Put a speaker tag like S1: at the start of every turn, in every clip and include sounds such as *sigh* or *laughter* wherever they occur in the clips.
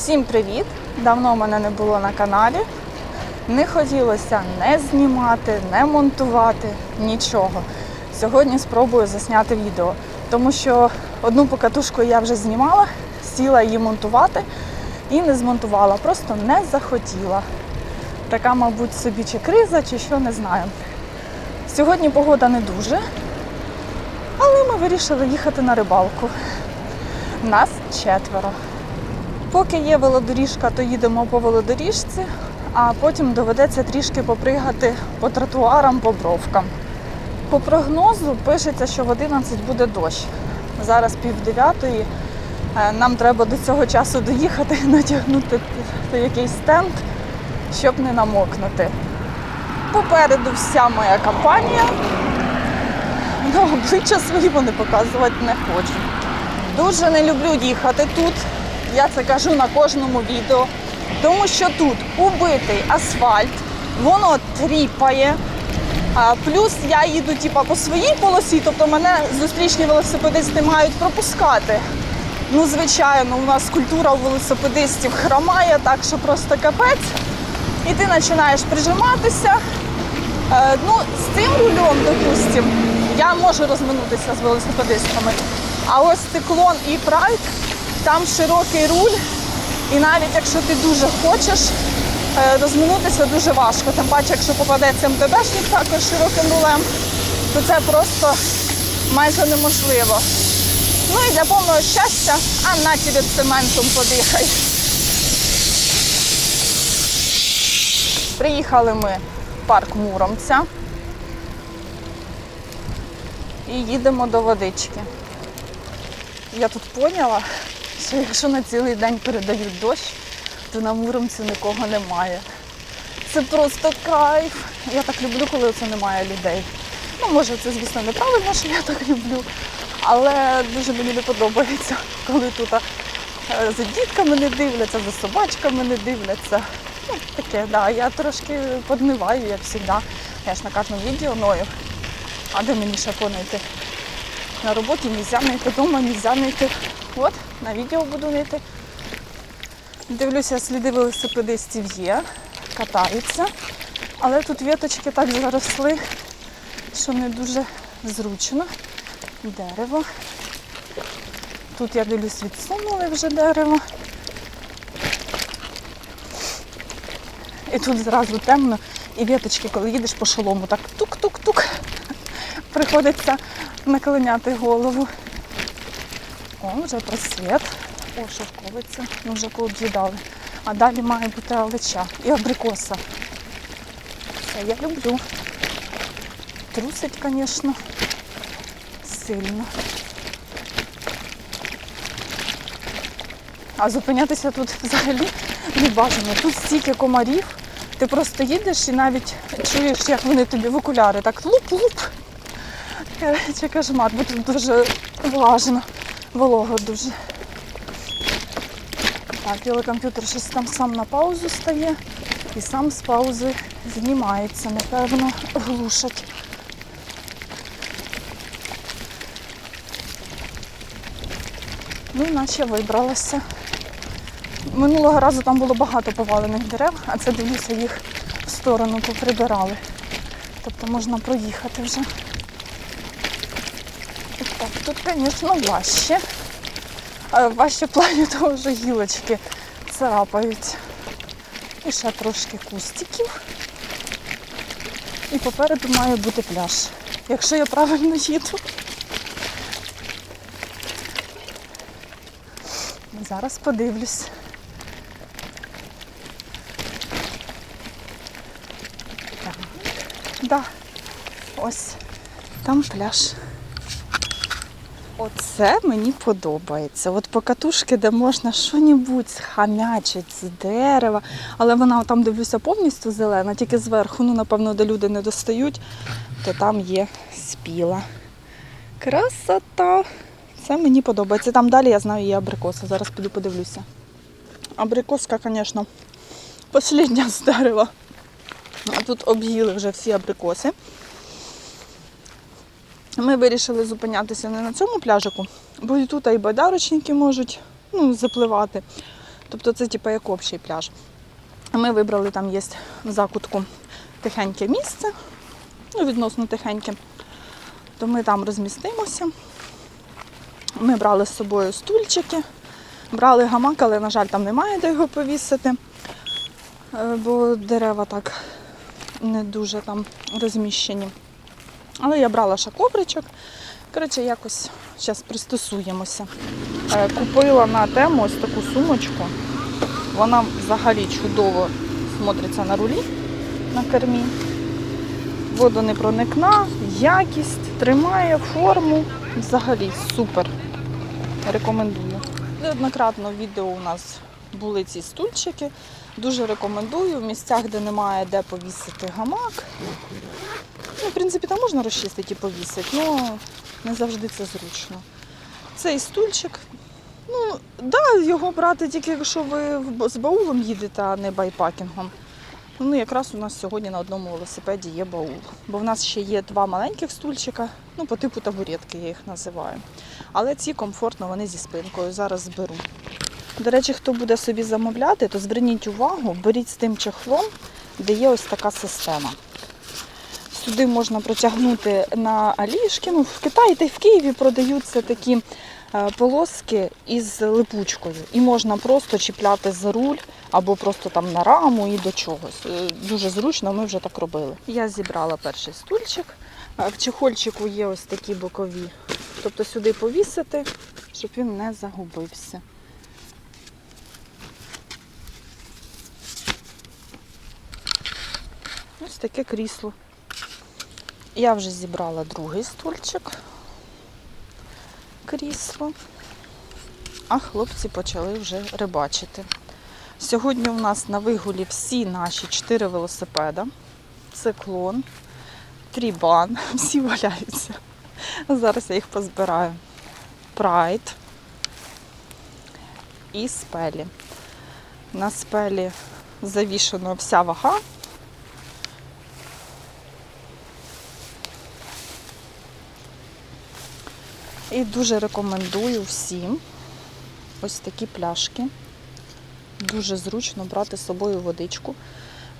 S1: Всім привіт! Давно мене не було на каналі. Не хотілося не знімати, не монтувати, нічого. Сьогодні спробую засняти відео, тому що одну покатушку я вже знімала, сіла її монтувати і не змонтувала, просто не захотіла. Така, мабуть, собі чи криза, чи що, не знаю. Сьогодні погода не дуже, але ми вирішили їхати на рибалку. Нас четверо. Поки є велодоріжка, то їдемо по велодоріжці, а потім доведеться трішки попригати по тротуарам, по бровкам. По прогнозу пишеться, що в 11 буде дощ. Зараз пів дев'ятої. Е, Нам треба до цього часу доїхати *laughs* натягнути якийсь стенд, щоб не намокнути. Попереду вся моя компанія. Ну, обличчя свої вони показувати не хочу. Дуже не люблю їхати тут. Я це кажу на кожному відео. Тому що тут убитий асфальт, воно тріпає. Плюс я їду типа, по своїй полосі, тобто мене зустрічні велосипедисти мають пропускати. Ну, звичайно, у нас культура у велосипедистів хромає, так що просто капець. І ти починаєш прижиматися. Е, ну, з цим рулем, допустим, я можу розминутися з велосипедистами. А ось циклон і прайд, там широкий руль, і навіть якщо ти дуже хочеш е, розминутися, дуже важко. Тим паче, якщо попадеться МТБшник також широким рулем, то це просто майже неможливо. Ну і для повного щастя, а на тебе цементом подихай. Приїхали ми в парк Муромця і їдемо до водички. Я тут поняла, що якщо на цілий день передають дощ, то на Муромці нікого немає. Це просто кайф. Я так люблю, коли це немає людей. Ну, може, це, звісно, неправильно, що я так люблю, але дуже мені не подобається, коли тут за дітками не дивляться, за собачками не дивляться. Ну, таке, да. Я трошки подмиваю, як завжди. Я ж на кожному відео ною. А де мені ще понайти? На роботі нельзя знайти, вдома нельзя знайти. От, на відео буду знайти. Дивлюся, сліди велосипедистів є, катаються. Але тут віточки так заросли, що не дуже зручно. Дерево. Тут я дивлюсь, відсунули вже дерево. І тут зразу темно, і віточки, коли їдеш по шолому, так тук-тук-тук. Приходиться наклоняти голову. О, вже просвіт. О, шовковиця. Ну, вже пооб'їдали. А далі має бути алеча і абрикоса. Це я люблю. Трусить, звісно, сильно. А зупинятися тут взагалі не бажано. Тут стільки комарів. Ти просто їдеш і навіть чуєш, як вони тобі в окуляри так луп-луп. Короче, кошмар, бо тут дуже влажно, волого дуже. Так, велокомп'ютер щось там сам на паузу стає і сам з паузи знімається, напевно, глушать. Ну, наче вибралася. Минулого разу там було багато повалених дерев, а це дивлюся, їх в сторону поприбирали. Тобто можна проїхати вже. Звісно, важче. А Важче в плані того, *laughs* що гілочки царапають. І ще трошки кустиків. І попереду має бути пляж. Якщо я правильно їду. Зараз подивлюсь. Так. Да. Ось там пляж. Оце мені подобається. От покатушки, де можна що-небудь схамячити з дерева, але вона там дивлюся повністю зелена, тільки зверху, ну напевно, де люди не достають, то там є спіла. Красота! Це мені подобається. Там далі я знаю є абрикоса. Зараз піду подивлюся. Абрикоска, звісно, послідня *laughs* з дерева. А тут об'їли вже всі абрикоси. Ми вирішили зупинятися не на цьому пляжику, бо і тут і байдарочники можуть ну, запливати. Тобто це типу як общий пляж. Ми вибрали там є в закутку тихеньке місце, ну, відносно тихеньке. То ми там розмістимося. Ми брали з собою стульчики, брали гамак, але, на жаль, там немає де його повісити, е, бо дерева так не дуже там розміщені. Але я брала шакобричок. Коротше, якось зараз пристосуємося. Е, Купила на тему ось таку сумочку. Вона взагалі чудово смотриться на рулі на кермі. Водонепроникна, якість, тримає форму. Взагалі супер. Рекомендую. Неоднократно в відео у нас були ці стульчики. Дуже рекомендую в місцях, де немає де повісити гамак. Ну, в принципі, там можна розчистити і повісити, але не завжди це зручно. Цей стульчик, ну, да, його брати тільки якщо ви з баулом їдете, а не байпакінгом. Ну, якраз у нас сьогодні на одному велосипеді є баул. Бо в нас ще є два маленьких стульчика, ну, по типу табуретки я їх називаю. Але ці комфортно, вони зі спинкою. Зараз зберу. До речі, хто буде собі замовляти, то зверніть увагу, беріть з тим чехлом, де є ось така система. Сюди можна протягнути на алішки. Ну, в Китаї та й в Києві продаються такі е, полоски із липучкою. І можна просто чіпляти за руль або просто там на раму і до чогось. Е, Дуже зручно, ми вже так робили. Я зібрала перший стульчик. Е, В чехольчику є ось такі бокові. Тобто сюди повісити, щоб він не загубився. Ось таке крісло. Я вже зібрала другий стульчик, крісло, а хлопці почали вже рибачити. Сьогодні у нас на вигулі всі наші чотири велосипеда. Циклон, трібан, *laughs* всі валяються. Зараз я їх позбираю. Прайд і спелі. На спелі завішена вся вага. І дуже рекомендую всім ось такі пляшки. Дуже зручно брати з собою водичку.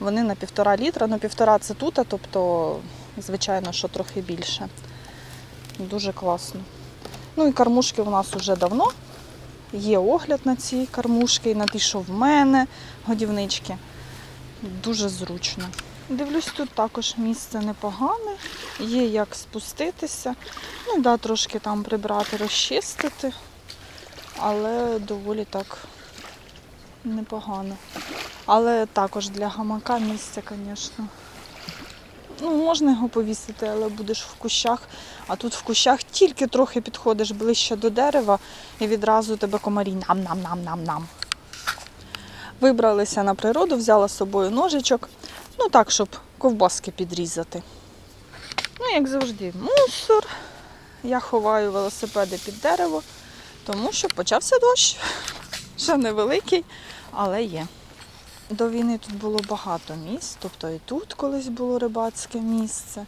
S1: Вони на півтора літра, ну півтора це тут, тобто, звичайно, що трохи більше. Дуже класно. Ну і кормушки у нас вже давно. Є огляд на ці кормушки, і на ті, що в мене, годівнички. Дуже зручно. Дивлюсь, тут також місце непогане, є як спуститися. Ну, да, трошки там прибрати, розчистити, але доволі так непогано. Але також для гамака місця, звісно. Ну, можна його повісити, але будеш в кущах. А тут в кущах тільки трохи підходиш ближче до дерева і відразу тебе комарі нам-нам-нам-нам-нам. Вибралися на природу, взяла з собою ножичок. Ну так, щоб ковбаски підрізати. Ну, як завжди, мусор. Я ховаю велосипеди під дерево, тому що почався дощ. Ще невеликий, але є. До війни тут було багато місць, тобто і тут колись було рибацьке місце,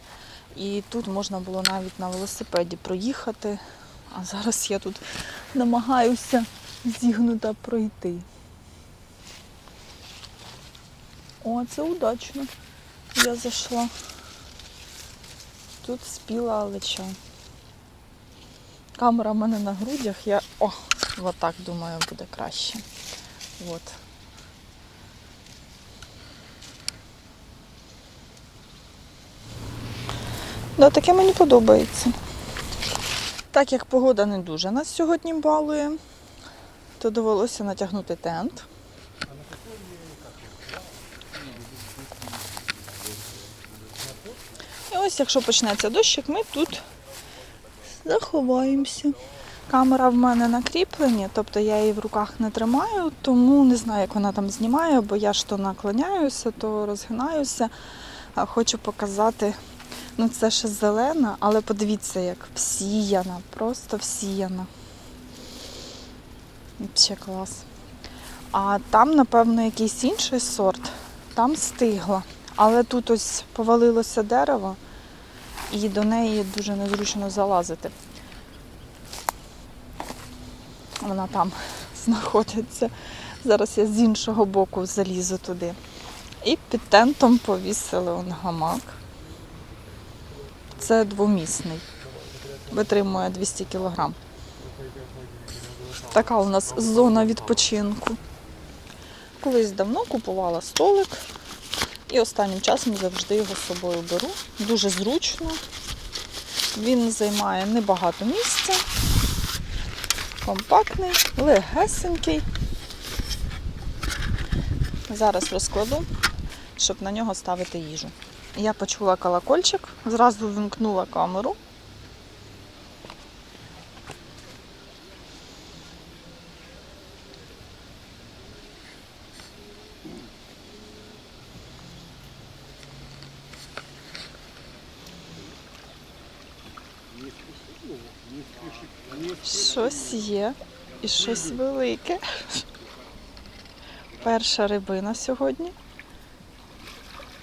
S1: і тут можна було навіть на велосипеді проїхати. А зараз я тут намагаюся зігнута пройти. О, це удачно. Я зайшла. Тут спіла алеча. Камера в мене на грудях, я. О, отак думаю, буде краще. От. Да, таке мені подобається. Так як погода не дуже нас сьогодні балує, то довелося натягнути тент. Ось, якщо почнеться дощик, ми тут заховаємося. Камера в мене на кріпленні, тобто я її в руках не тримаю, тому не знаю, як вона там знімає, бо я ж то наклоняюся, то розгинаюся. Хочу показати, ну це ще зелена, але подивіться, як всіяна, просто всіяна. Ще клас. А там, напевно, якийсь інший сорт, там стигла. Але тут ось повалилося дерево, і до неї дуже незручно залазити. Вона там *laughs* знаходиться. Зараз я з іншого боку залізу туди. І під тентом повісили он гамак. Це двомісний. Витримує 200 кг. Така у нас зона відпочинку. Колись давно купувала столик і останнім часом завжди його з собою беру. Дуже зручно. Він займає небагато місця, компактний, легесенький. Зараз розкладу, щоб на нього ставити їжу. Я почула колокольчик, зразу вимкнула камеру. Щось є і щось велике. Перша рибина сьогодні.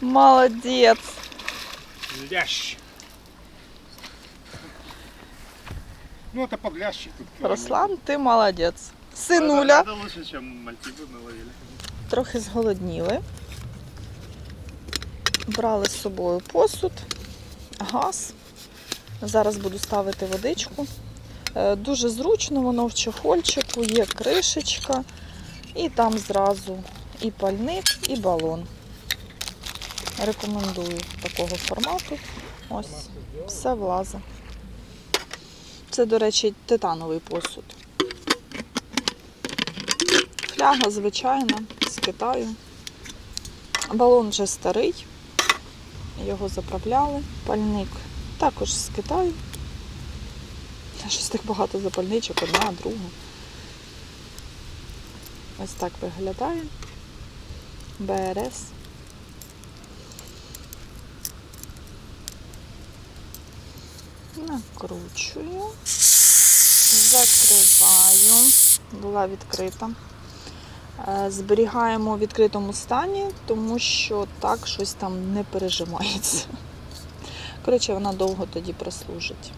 S1: Молодець!
S2: Лящ. Ну, это подлящик. тут килограмм.
S1: Руслан, ти молодець.
S2: Это-
S1: Синуля.
S2: Это лучше, чем мальтипы мы ловили.
S1: Трохи зголодніли. Брали з собою посуд, газ. Зараз буду ставити водичку. Е, Дуже зручно, воно в чехольчику, є кришечка, і там зразу і пальник, і балон. Рекомендую такого формату. Ось, все влазить. Це, до речі, титановий посуд. Фляга звичайна, з Китаю. Балон вже старий, його заправляли. Пальник також з Китаю. Щось так багато запальничок, одна, друга. Ось так виглядає. БРС. Накручую, закриваю. Була відкрита. Е, Зберігаємо у відкритому стані, тому що так щось там не пережимається. Коротше, вона довго тоді прослужить.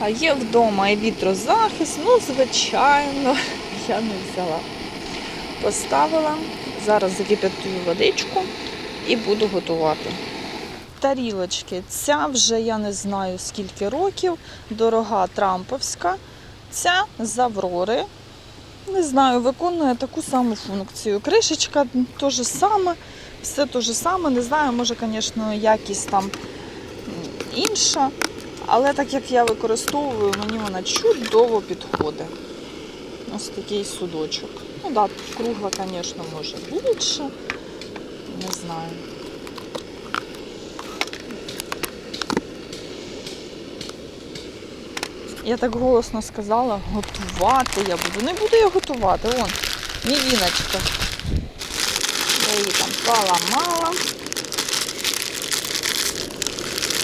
S1: А є вдома і вітрозахист, ну, звичайно, *laughs* я не взяла. Поставила, зараз закип'ятую водичку і буду готувати. Тарілочки. Ця вже я не знаю скільки років. Дорога Трамповська. Ця з Аврори. Не знаю, виконує таку саму функцію. Кришечка теж саме, все те ж саме. Не знаю, може, звісно, якість там інша. Але так як я використовую, мені вона чудово підходить. Ось такий судочок. Ну так, да, кругла, звісно, може більше. Не знаю. Я так голосно сказала, готувати я буду. Не буду я готувати. Вон, мівіночка. Я її там поламала.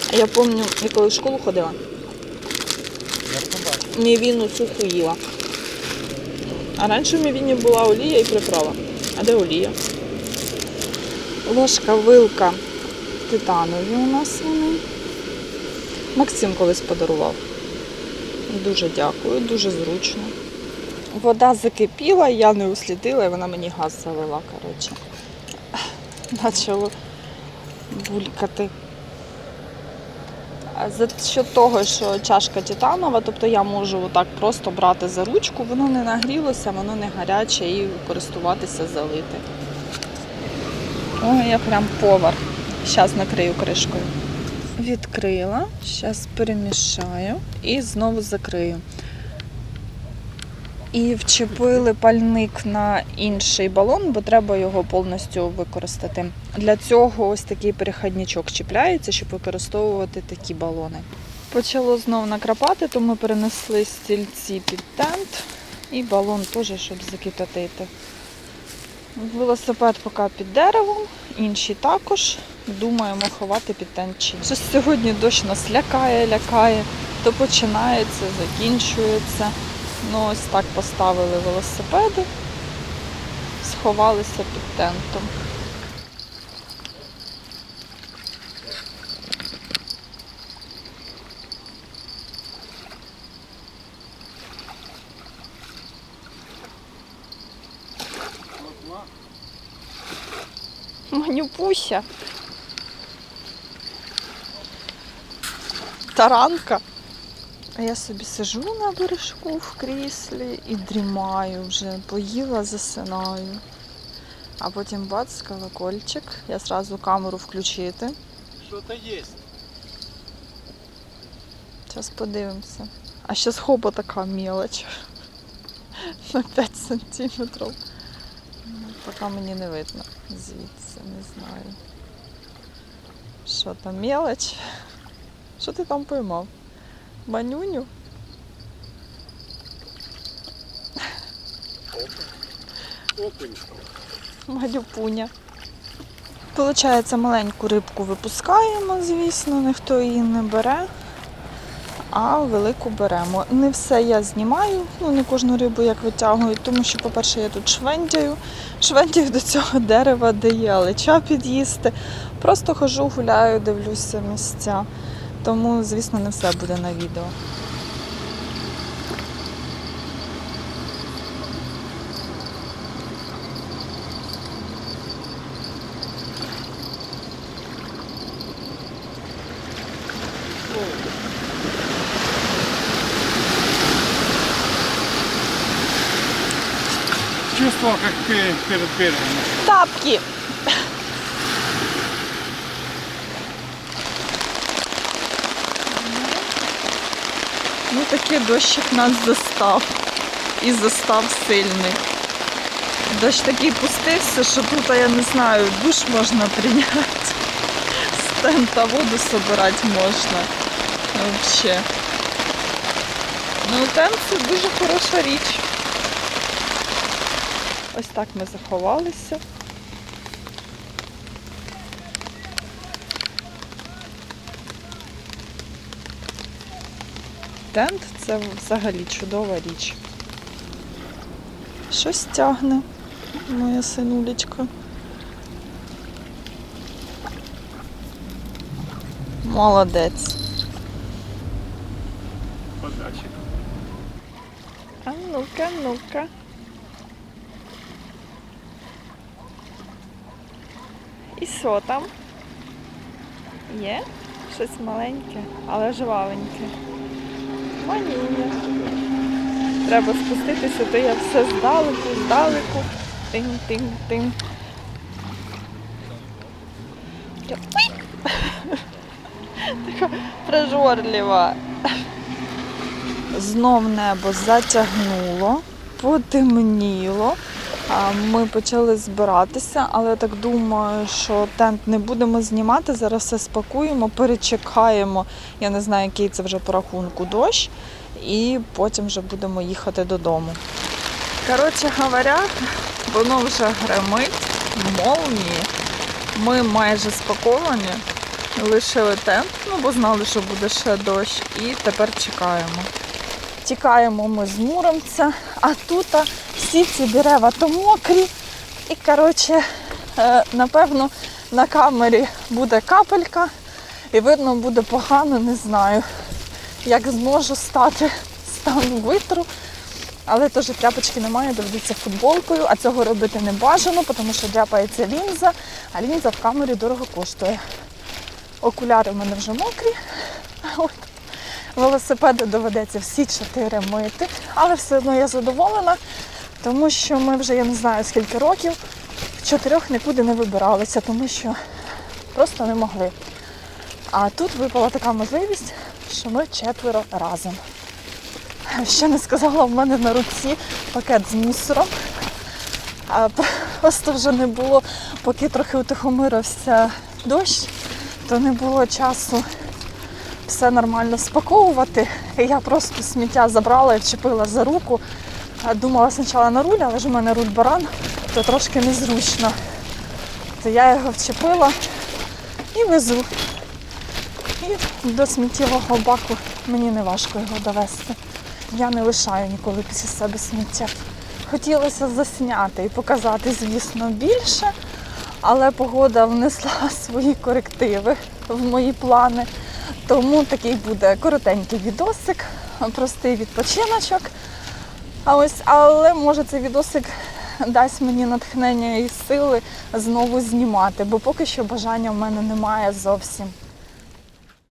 S1: А Я пам'ятаю, я коли в школу ходила,
S2: собака.
S1: мівіну суху їла. А раніше в мівіні була олія і приправа. А де олія? Ложка, вилка титанові у нас вони. Максим колись подарував. Дуже дякую, дуже зручно. Вода закипіла, я не услідила, і вона мені газ залила, коротше. Почало булькати. За счет того, що чашка титанова, тобто я можу отак просто брати за ручку, воно не нагрілося, воно не гаряче і користуватися залити. Ой, я прям повар. Зараз накрию кришкою. Відкрила, зараз перемішаю і знову закрию. І вчепили пальник на інший балон, бо треба його повністю використати. Для цього ось такий перехідничок чіпляється, щоб використовувати такі балони. Почало знов накрапати, то ми перенесли стільці під тент і балон теж, щоб закипятити. Велосипед поки під деревом, інші також. Думаємо ховати під тент чи. Щось сьогодні дощ нас лякає, лякає, то починається, закінчується. Ну, ось так поставили велосипеди, сховалися під тентом. Манюпуся. Таранка. А я собі сижу на бережку в кріслі і дрімаю вже, поїла, засинаю. А потім бац, колокольчик. Я зразу камеру включити.
S2: Що-то є.
S1: Зараз подивимося. А ще хоба така мелоч. *laughs* На 5 сантиметрів. Ну, Поки мені не видно звідси, не знаю. Що там, мелоч? Що ти там поймав? Манюню? Малюпуня. Получається, маленьку рибку випускаємо, звісно, ніхто її не бере, а велику беремо. Не все я знімаю, ну не кожну рибу як витягую, тому що, по-перше, я тут швендяю. Швендяю до цього дерева, де є алеча під'їсти. Просто хожу, гуляю, дивлюся місця. Тому, звісно, не все буде на відео.
S2: Чувствовал, как ты перед берегом.
S1: Тапки! Такий дощик нас застав. І застав сильний. Дощ такий пустився, що тут, я не знаю, душ можна прийняти. З тента воду собирати можна. Взагалі. Ну, тент це дуже хороша річ. Ось так ми заховалися. Тент це взагалі чудова річ. Щось тягне моя синулечка. Молодець.
S2: Подачи.
S1: А ну-ка, ну-ка. І що там? Є? Щось маленьке, але жвавеньке. Манюня. Треба спуститися, то я все здалеку, здалеку. Тим-тим-тим. *laughs* Така прижорлива. Знов небо затягнуло, потемніло. Ми почали збиратися, але я так думаю, що тент не будемо знімати. Зараз все спакуємо, перечекаємо. Я не знаю, який це вже по рахунку дощ, і потім вже будемо їхати додому. Коротше говоря, воно вже гремить, молнії. Ми майже спаковані, лишили тент, ну бо знали, що буде ще дощ, і тепер чекаємо. Тікаємо ми з Муромця, а тут всі ці дерева то мокрі. І, коротше, е, напевно, на камері буде капелька, і видно буде погано, не знаю, як зможу стати стану витру. Але теж тряпочки немає, доведеться футболкою, а цього робити не бажано, тому що дряпається лінза, а лінза в камері дорого коштує. Окуляри в мене вже мокрі. От. Велосипеди доведеться всі чотири мити, але все одно я задоволена, тому що ми вже я не знаю скільки років в чотирьох нікуди не вибиралися, тому що просто не могли. А тут випала така можливість, що ми четверо разом. Ще не сказала, в мене на руці пакет з мусором. А просто вже не було, поки трохи утихомирився дощ, то не було часу все нормально спаковувати. І я просто сміття забрала і вчепила за руку. Думала спочатку на руль, але ж у мене руль баран, то трошки незручно. То я його вчепила і везу. І до сміттєвого баку мені не важко його довести. Я не лишаю ніколи після себе сміття. Хотілося засняти і показати, звісно, більше, але погода внесла *laughs* свої корективи в мої плани. Тому такий буде коротенький відосик, простий відпочиночок. А ось, але може цей відосик дасть мені натхнення і сили знову знімати, бо поки що бажання в мене немає зовсім.